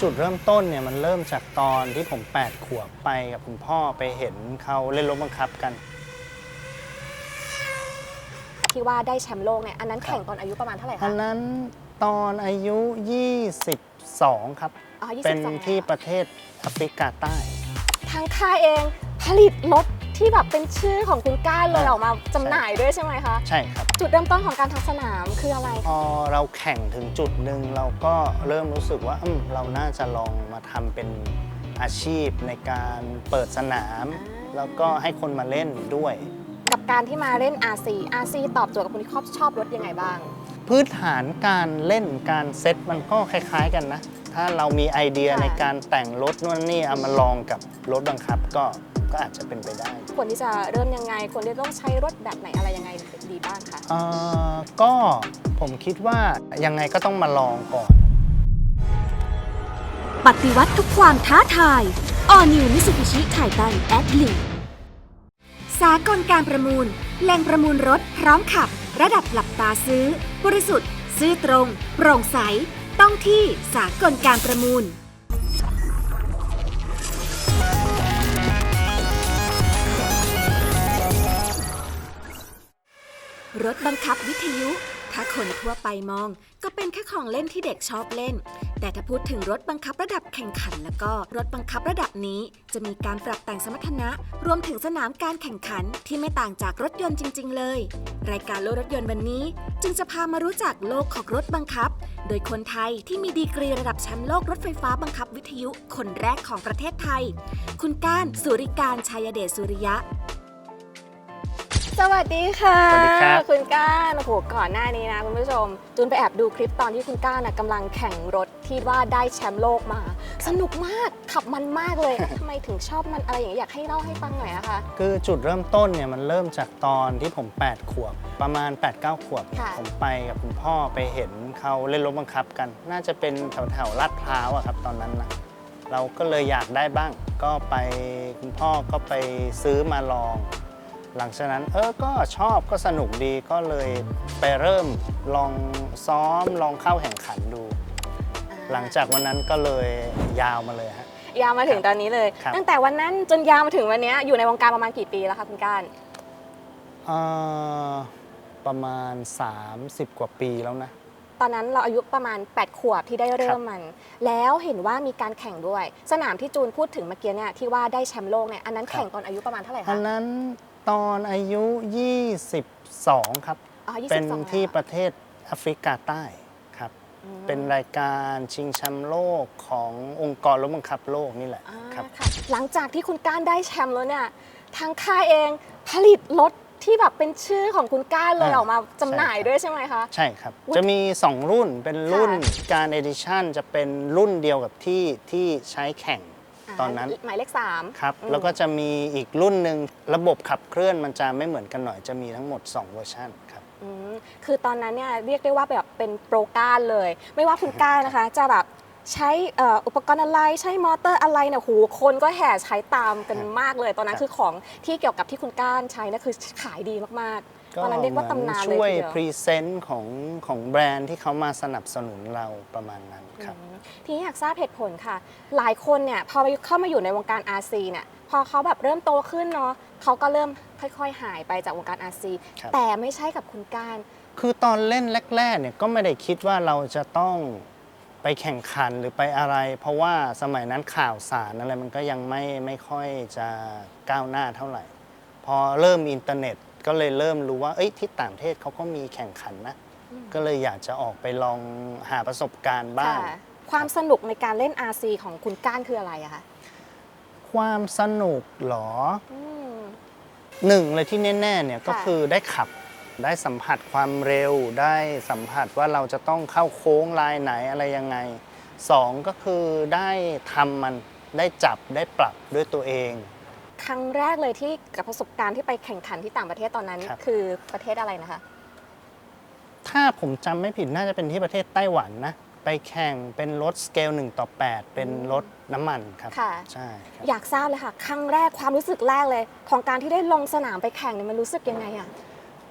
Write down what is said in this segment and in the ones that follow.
จุดเริ่มต้นเนี่ยมันเริ่มจากตอนที่ผม 8 ขวบไปกับคุณพ่อไปเห็นเขาเล่นรถบังคับกัน ที่ว่าได้แชมป์โลกเนี่ยอันนั้นครับแข่งตอนอายุประมาณเท่าไหร่อัคะนนั้นตอนอายุ 22 ครับ อ๋อ22เป็นที่ประเทศแอฟริกาใต้ ทางค่ายเองผลิตรถ ที่แบบเป็นชื่อของคุณก้านเลยอ่าออกมาจำหน่ายด้วยใช่ไหมคะ ใช่ครับ จุดเริ่มต้นของการทำสนามคืออะไรพอเราแข่งถึงจุดหนึ่งเราก็เริ่มรู้สึกว่าอืมเราน่าจะลองมาทำเป็นอาชีพในการเปิดสนามอ่าแล้วก็ให้คนมาเล่นด้วย กับการที่มาเล่น RC RC ตอบโจทย์กับคนที่ชอบชอบรถยังไงบ้าง พื้นฐานการเล่นการเซตมันก็คล้ายๆกันนะ ถ้าเรามีไอเดียค่ะ ในการแต่งรถนู่นนี่เอามาลองกับรถบังคับก็ ก็อาจจะเป็นไปได้ ควรที่จะเริ่มยังไง ควรที่ต้องใช้รถแบบไหนอะไรยังไงดีบ้างคะเอ่อก็ผมคิดว่ายังไงก็ต้องมาลองก่อน ปฏิวัติทุกความท้าทาย All New Mitsubishi Titan a d l i สากลการประมูล แหล่งประมูลรถพร้อมขับ ระดับหลับตาซื้อ บริสุทธิ์ ซื้อตรง โปร่งใส ต้องที่สากลการประมูล รถบังคับวิทยุ ถ้าคนทั่วไปมอง ก็เป็นแค่ของเล่นที่เด็กชอบเล่น แต่ถ้าพูดถึงรถบังคับระดับแข่งขันแล้วก็รถบังคับระดับนี้ จะมีการปรับแต่งสมรรถนะ รวมถึงสนามการแข่งขันที่ไม่ต่างจากรถยนต์จริง ๆ เลย รายการโลกรถยนต์วันนี้ จึงจะพามารู้จักโลกของรถบังคับ โดยคนไทยที่มีดีกรีระดับแชมป์โลกรถไฟฟ้าบังคับวิทยุคนแรกของประเทศไทย คุณก้านสุริการชัยเดชสุริยะ สวัสดีค่ะสวัสดีครับ คุณก้านโอ้โหก่อนหน้านี้นะคุณผู้ชม จูนไปแอบดูคลิปตอนที่คุณก้านนะกำลังแข่งรถที่ว่าได้แชมป์โลกมา สนุกมากขับมันมากเลยทำไมถึงชอบมันอะไรอย่างนี้ยอยากให้เล่าให้ฟังหน่อยนะคะ คือจุดเริ่มต้นเนี่ยมันเริ่มจากตอนที่ผม 8 ขวบ ประมาณ 8-9 ขวบเนี่ยค่ะ ผมไปกับคุณพ่อไปเห็นเขาเล่นรถบังคับกัน น่าจะเป็นแถวแถวๆลาดพร้าวอะครับตอนนั้นนะเราก็เลยอยากได้บ้าง ก็ไปคุณพ่อก็ไปซื้อมาลอง หลังจากนั้นเออก็ชอบก็สนุกดีก็เลยไปเริ่มลองซ้อมลองเข้าแข่งขันดู หลังจากวันนั้นก็เลยยาวมาเลยฮะ ยาวมาถึงตอนนี้เลย ครับ ตั้งแต่วันนั้นจนยาวมาถึงวันเนี้ยอยู่ในวงการประมาณกี่ปีแล้วคะคุณก้านเอ่อประมาณ 30 กว่าปีแล้วนะ ตอนนั้นเราอายุประมาณ 8 ขวบที่ได้เริ่มมัน แล้วเห็นว่ามีการแข่งด้วย สนามที่จูนพูดถึงเมื่อกี้เนี่ยที่ว่าได้แชมป์โลกเนี่ยอันนั้นครับ แข่งตอนอายุประมาณเท่าไหร่อัคะนนั้น ตอนอายุ 22 ครับ อ๋อ22เป็นที่แล้วประเทศแอฟริกาใต้ครับ อืมเป็นรายการชิงแชมป์โลกขององค์กรรถบังคับโลกนี่แหละอ่าครับ ค่ะหลังจากที่คุณก้านได้แชมป์แล้วเนี่ยทางค่ายเองผลิตรถที่แบบเป็นชื่อของคุณก้านเลยอ่า ออกมาจำหน่ายใช่ครับด้วยใช่ไหมคะ ใช่ครับ อุ๊ยจะมี 2 รุ่นเป็นรุ่นค่ะการเอดิชันจะเป็นรุ่นเดียวกับที่ที่ใช้แข่งา ตอนนั้นหมายเลขสามครับอืมแล้วก็จะมีอีกรุ่นหนึ่งระบบขับเคลื่อนมันจะไม่เหมือนกันหน่อยจะมีทั้งหมด 2 เวอร์ชันครับอืมคือตอนนั้นเนี่ยเรียกได้ว่าแบบเป็นโปรก้านเลย ไม่ว่าคุณก้านนะคะ จะแบบใช้เอ่ออุปกรณ์อะไรใช้มอเตอร์อะไรเนี่ยโหคนก็แห่ใช้ตามกันมากเลย ตอนนั้นครับคือของที่เกี่ยวกับที่คุณก้านใช้นะคือขายดีมากๆ ตอนนั้นเรียกว่าตำนานเลยช่วยทีเดียวพรีเซนต์ของของแบรนด์ที่เขามาสนับสนุนเราประมาณนั้นครับอืมทีนี้อยากทราบเหตุผลค่ะ หลายคนเนี่ยพอไปเข้ามาอยู่ในวงการ RC เนี่ยพอเขาแบบเริ่มโตขึ้นเนาะเขาก็เริ่มค่อยๆ หายไปจากวงการ RC ครับแต่ไม่ใช่กับคุณก้านคือตอนเล่นแรกๆเนี่ยก็ไม่ได้คิดว่าเราจะต้องไปแข่งขันหรือไปอะไร เพราะว่าสมัยนั้นข่าวสารอะไรมันก็ยังไม่ไม่ค่อยจะก้าวหน้าเท่าไหร่ พอเริ่มอินเทอร์เน็ต ก็เลยเริ่มรู้ว่าเอ้ยที่ต่างประเทศเขาก็มีแข่งขันนะอืมก็เลยอยากจะออกไปลองหาประสบการณ์บ้างค่ะความสนุกในการเล่น RC ของคุณก้านคืออะไรอะคะความสนุกเหรออืมหนึ่งเลยที่แน่ๆเนี่ยก็ค่ะคือได้ขับได้สัมผัสความเร็ว ได้สัมผัสว่าเราจะต้องเข้าโค้งลายไหนอะไรยังไงสองก็คือได้ทำมันได้จับได้ปรับด้วยตัวเอง ครั้งแรกเลยที่กับประสบการณ์ที่ไปแข่งขันที่ต่างประเทศตอนนั้นครับ คือประเทศอะไรนะคะ ถ้าผมจำไม่ผิดน่าจะเป็นที่ประเทศไต้หวันนะ ไปแข่งเป็นรถสเกล1ต่อ 8 เป็นรถน้ำมันครับ ค่ะ ใช่ครับ อยากทราบเลยค่ะ ครั้งแรกความรู้สึกแรกเลย ของการที่ได้ลงสนามไปแข่งเนี่ยมันรู้สึกยังไงอะ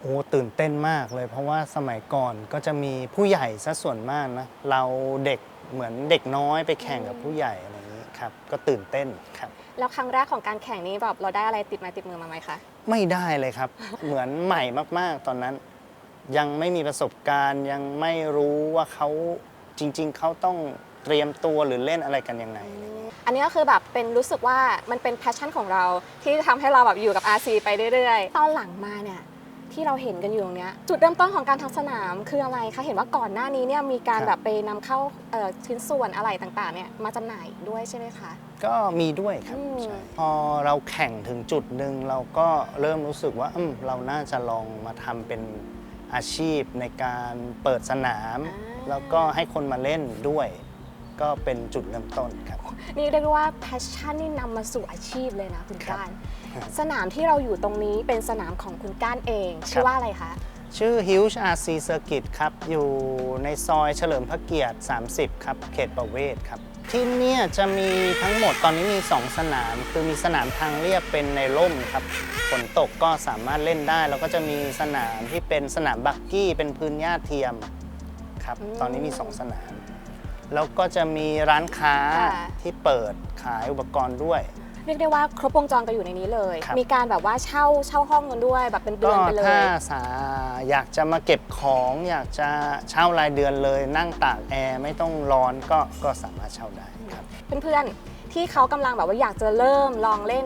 โอ้ตื่นเต้นมากเลย เพราะว่าสมัยก่อนก็จะมีผู้ใหญ่ซะส่วนมากนะ เราเด็กเหมือนเด็กน้อยไปแข่งกับผู้ใหญ่อะไรอย่างนี้ครับ ก็ตื่นเต้นครับ แล้วครั้งแรกของการแข่งนี้แบบเราได้อะไรติดไมาติดมือมาไหมคะ ไม่ได้เลยครับ เหมือนใหม่มากๆ ตอนนั้น ยังไม่มีประสบการณ์ยังไม่รู้ว่าเขาจริง ๆเขาต้องเตรียมตัวหรือเล่นอะไรกันยังไงอะไรอย่างเงี้ยอันนี้ก็คือแบบเป็นรู้สึกว่ามันเป็นแพชชั่นของเราที่ทำให้เราแบบอยู่กับ RC ไปเรื่อยๆ ตอนหลังมาเนี่ย ที่เราเห็นกันอยู่ตรงเนี้ยจุดเริ่มต้นของการทำสนามคืออะไรคะเห็นว่าก่อนหน้านี้เนี่ยมีการครับ แบบไปนำเข้าเอ่อชิ้นส่วนอะไรต่างๆเนี่ยมาจำหน่ายด้วยใช่ไหมคะ ก็มีด้วยครับอืม ใช่พอเราแข่งถึงจุดหนึ่งเราก็เริ่มรู้สึกว่าอืมเราน่าจะลองมาทำเป็นอาชีพในการเปิดสนามแล้วก็ให้คนมาเล่นด้วย ก็เป็นจุดเริ่มต้นครับ นี่เรียกได้ว่าแพชชั่นนี่นำมาสู่อาชีพเลยนะคุณครับก้านครับ สนามที่เราอยู่ตรงนี้เป็นสนามของคุณก้านเอง ชื่อว่าอะไรคะ ชื่อ Huge RC Circuit ครับ อยู่ในซอยเฉลิมพระเกียรติ 30 ครับ เขตประเวศครับ ที่เนี่ยจะมีทั้งหมดตอนนี้มี 2 สนาม คือมีสนามทางเรียบเป็นในร่มครับ ฝนตกก็สามารถเล่นได้ แล้วก็จะมีสนามที่เป็นสนามบักกี้เป็นพื้นหญ้าเทียมครับอืมตอนนี้มี 2 สนาม แล้วก็จะมีร้านค้าค่ะที่เปิดขายอุปกรณ์ด้วย เรียกได้ว่าครบวงจรกันอยู่ในนี้เลย ครับ มีการแบบว่าเช่าเช่าห้องกันด้วยแบบเป็นเดืก็อนไปเลถ้าย สาอยากจะมาเก็บของอยากจะเช่ารายเดือนเลย นั่งตากแอร์ไม่ต้องร้อนก็ก็สามารถเช่าได้ครับ เพื่อนๆ ที่เขากำลังแบบว่าอยากจะเริ่มลองเล่น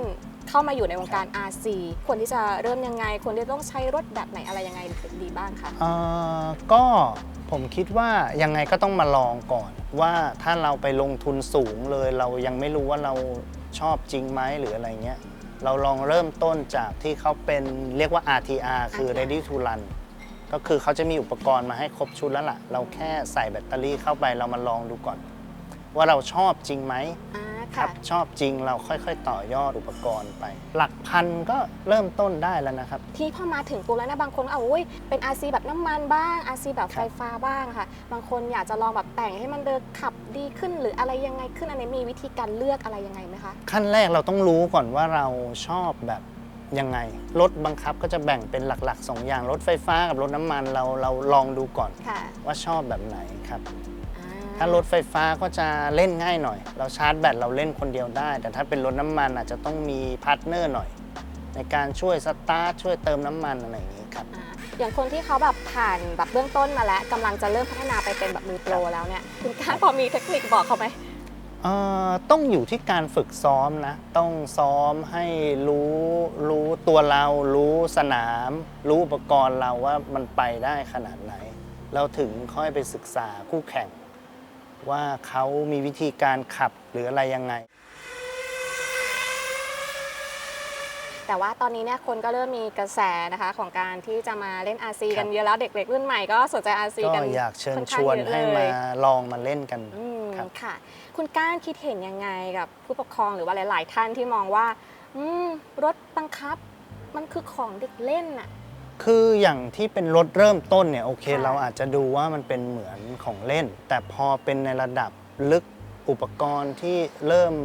เข้ามาอยู่ในวงการ RC ควรที่จะเริ่มยังไงควรที่ต้องใช้รถแบบไหนอะไรยังไงดีบ้างคะ เอ่อก็ ผมคิดว่ายังไงก็ต้องมาลองก่อน ว่าถ้าเราไปลงทุนสูงเลย เรายังไม่รู้ว่าเราชอบจริงไหมหรืออะไรเงี้ยเราลองเริ่มต้นจากที่เขาเป็นเรียกว่า RTR คือ RTR ready to run ก็คือเขาจะมีอุปกรณ์มาให้ครบชุดแล้วล่ะ เราแค่ใส่แบตเตอรี่เข้าไปเรามาลองดูก่อน ว่าเราชอบจริงไหมอ่า ครัค่ะบชอบจริงเราค่อย ๆ ต่อยอดอุปกรณ์ไป หลักพันก็เริ่มต้นได้แล้วนะครับ ที่พอมาถึงปุ๊บแล้วนะบางคนก็เอาอุ้ยเป็น RC แบบน้ำมันบ้าง RC แบบครับไฟฟ้าบ้างค่ะ บางคนอยากจะลองแบบแต่งให้มันเดินขับดีขึ้น หรืออะไรยังไงขึ้นอันนี้มีวิธีการเลือกอะไรยังไงไหมคะขั้นแรกเราต้องรู้ก่อนว่าเราชอบแบบยังไงรถบังคับก็จะแบ่งเป็นหลักๆ2อย่างรถไฟฟ้ากับรถน้ำมันเราเราลองดูก่อนค่ะว่าชอบแบบไหนครับอ่า ถ้ารถไฟฟ้าก็จะเล่นง่ายหน่อย เราชาร์จแบตเราเล่นคนเดียวได้ แต่ถ้าเป็นรถน้ำมันอาจจะต้องมีพาร์ทเนอร์หน่อย ในการช่วยสตาร์ทช่วยเติมน้ำมันอะไรอย่างนี้ครับอ่าอย่างคนที่เขาแบบผ่านแบบเบื้องต้นมาแล้วกำลังจะเริ่มพัฒนาไปเป็นแบบมือโปรแล้วเนี่ยคุณการพอมีเทคนิคบอกเขาไหมเอ่อต้องอยู่ที่การฝึกซ้อมนะ ต้องซ้อมให้รู้รู้ตัวเรา รู้สนาม รู้อุปกรณ์เราว่ามันไปได้ขนาดไหน เราถึงค่อยไปศึกษาคู่แข่ง ว่าเขามีวิธีการขับหรืออะไรยังไง แต่ว่าตอนนี้เนี่ยคนก็เริ่มมีกระแสนะคะของการที่จะมาเล่น RC ครับกันเยอะแล้วเด็กๆรุ่นใหม่ก็สนใจ RC ก็กันอยากเชิญค่อนชข้างวนเยอะให้เลมายลองมาเล่นกันอืมครับค่ะ คุณก้านคิดเห็นยังไงกับผู้ปกครองหรือว่าหลาย ๆ ท่านที่มองว่า อืมรถบังคับมันคือของเด็กเล่นน่ะ คืออย่างที่เป็นรถเริ่มต้นเนี่ยโอเค ค่ะ เราอาจจะดูว่ามันเป็นเหมือนของเล่น แต่พอเป็นในระดับลึกอุปกรณ์ที่เริ่ม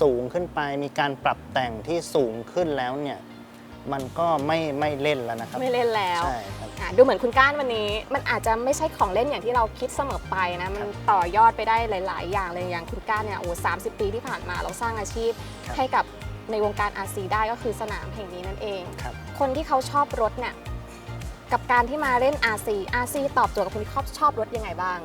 สูงขึ้นไป มีการปรับแต่งที่สูงขึ้นแล้วเนี่ยมันก็ไม่ไม่เล่นแล้วนะครับไม่เล่นแล้วใช่ครับ อะดูเหมือนคุณก้านวันนี้ มันอาจจะไม่ใช่ของเล่นอย่างที่เราคิดเสมอไปนะ มันต่อยอดไปได้หลาย ๆ อย่างเลยอย่างคุณก้านเนี่ยโอ้สามสิบปีที่ผ่านมาเราสร้างอาชีพ ครับ ให้กับในวงการ RC ได้ก็คือสนามแห่งนี้นั่นเอง ครับ คนที่เขาชอบรถเนี่ย กับการที่มาเล่น RC RC ตอบโจทย์กับคนที่ชอบชอบรถยังไงบ้าง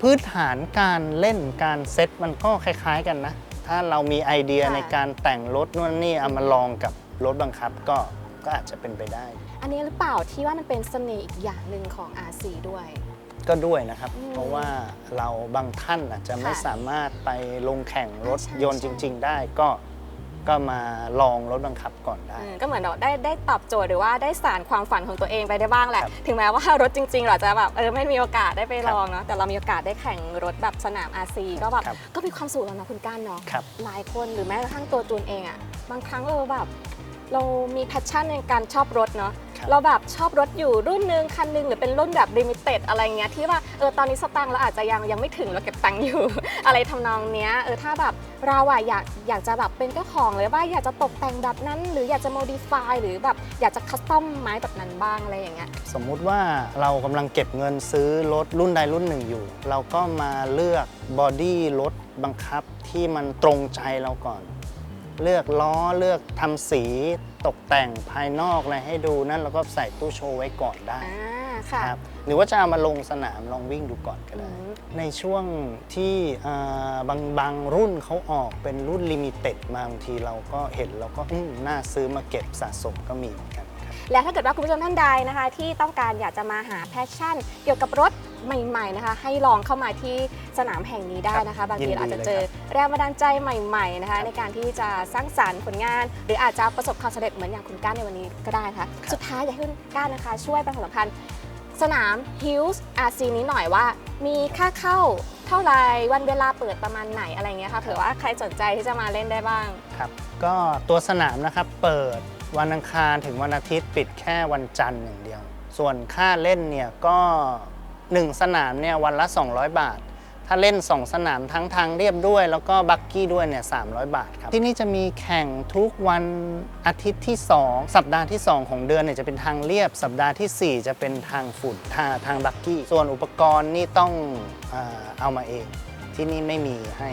พื้นฐานการเล่นการเซ็ตมันก็คล้ายๆกันนะ ถ้าเรามีไอเดียค่ะ ในการแต่งรถนู่นนี่เอามาลองกับรถบังคับก็ก็อาจจะเป็นไปได้ อันนี้หรือเปล่าที่ว่ามันเป็นเสน่ห์อีกอย่างหนึ่งของ RC ด้วย ก็ด้วยนะครับ อืมเพราะว่าเราบางท่านอาจจะไม่ค่ะสามารถไปลงแข่งรถใช่ยนต์ใช่จริง ๆ ได้ก็ ก็มาลองรถบังคับก่อนได้ อืมก็เหมือนเราได้ได้ตอบโจทย์หรือว่าได้สารความฝันของตัวเองไปได้บ้างแหละ ครับถึงแม้ว่ารถจริงๆเราจะแบบเออไม่มีโอกาสได้ไปครับลองเนาะแต่เรามีโอกาสได้แข่งรถแบบสนาม RC ก็แบบครับ ก็มีความสุขแล้วนะคุณก้านเนาะ ครับ หลายคนหรือแม้กระทั่งตัวจูนเองอะบางครั้งเราแบบ เรามีแพชชั่นในการชอบรถเนาะครับ เราแบบชอบรถอยู่รุ่นหนึงคันหนึงหรือเป็นรุ่นแบบลิมิเต็ดอะไรเงี้ยที่ว่าเออตอนนี้สตังค์เราอาจจะยังยังไม่ถึงเราเก็บตังค์อยู่ อะไรทำนองเนี้ยเออถ้าแบบเราอะอยากอยากจะแบบเป็นเจ้าของเลยว่าอยากจะตกแต่งแบบนั้น หรืออยากจะโมดิฟายหรือแบบอยากจะคัสตอมไม้แบบนั้นบ้างอะไรอย่างเงี้ยสมมุติว่าเรากำลังเก็บเงินซื้อรถรุ่นใดรุ่นหนึ่งอยู่ เราก็มาเลือกบอดี้รถบังคับที่มันตรงใจเราก่อน เลือกล้อเลือกทำสี ตกแต่งภายนอกอะไรให้ดูนั่นเราก็ใส่ตู้โชว์ไว้ก่อนได้อ่าค่ะ ครับหรือว่าจะเอามาลงสนามลองวิ่งดูก่อนก็อืได้มในช่วงที่อ่าบางบางรุ่นเขาออกเป็นรุ่นลิมิเต็ดมาบางทีเราก็เห็นเราก็อืมน่าซื้อมาเก็บสะสมก็มีเหมือนกันครับ และถ้าเกิดว่าคุณผู้ชมท่านใดนะคะ ที่ต้องการอยากจะมาหาแพชชั่น เกี่ยวกับรถ ใหม่ๆนะคะ ให้ลองเข้ามาที่สนามแห่งนี้ได้นะคะ บางทียินดีเราอาจจะเลยเจอครับแรงบันดาลใจใหม่ๆนะคะครับในการที่จะสร้างสรรค์ผลงาน หรืออาจจะประสบความสำเร็จเหมือนอย่างคุณก้านในวันนี้ก็ได้ค่ะครับสุดท้ายอยากให้คุณก้านนะคะ ช่วยประชาสัมพันธ์สนาม Hills RC นี้หน่อยว่า มีค่าเข้าเท่าไหรวันเวลาเปิดประมาณไหนอะไรเงี้ยค่ะเผื่อว่าใครสนใจที่จะมาเล่นได้บ้างครับก็ตัวสนามนะครับเปิดวันอังคารถึงวันอาทิตย์ปิดแค่วันจันทร์อย่างเดียว ส่วนค่าเล่นเนี่ยก็ 1 สนามเนี่ยวันละ 200 บาท ถ้าเล่น 2 สนามทั้งทางเรียบด้วย แล้วก็บักกี้ด้วยเนี่ย300 บาทครับ ที่นี่จะมีแข่งทุกวันอาทิตย์ที่ 2 สัปดาห์ที่ 2 ของเดือนเนี่ยจะเป็นทางเรียบ สัปดาห์ทีสี่4 จะเป็นทางฝุ่นทางทางบักกี้ ส่วนอุปกรณ์นี่ต้องเอามาเอง ที่นี่ไม่มีให้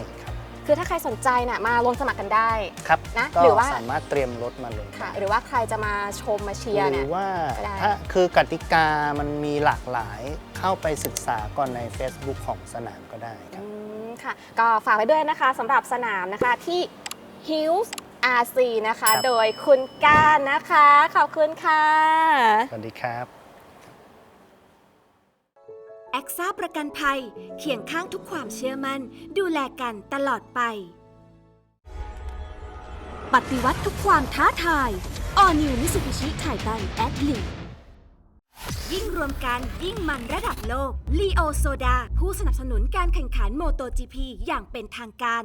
ครับคือถ้าใครสนใจเนี่ยมาลงสมัครกันได้ ครับนะก็หรือว่า สามารถเตรียมรถมาเลยค่ะได้หรือว่าใครจะมาชมมาเชียร์หเนี่รืย อว่าก็ได้ ถ้าคือกติกามันมีหลากหลายเข้าไปศึกษาก่อนใน Facebook ของสนามก็ได้คอืรับมค่ะ ก็ฝากไว้ด้วยนะคะสำหรับสนามนะคะที่ Hills RC นะคะ ครับ โดยคุณก้านนะคะ ขอบคุณค่ะ สวัสดีครับ แอคซ่าประกันภัยเคียงข้างทุกความเชื่อมั่น ดูแลกันตลอดไป ปฏิวัติทุกความท้าทาย All New Mitsubishi Titan a d l i ยิ่งรวมกันยิ่งมันระดับโลก ลีโอโซดา ผู้สนับสนุนการแข่งขัน MotoGP อย่างเป็นทางการ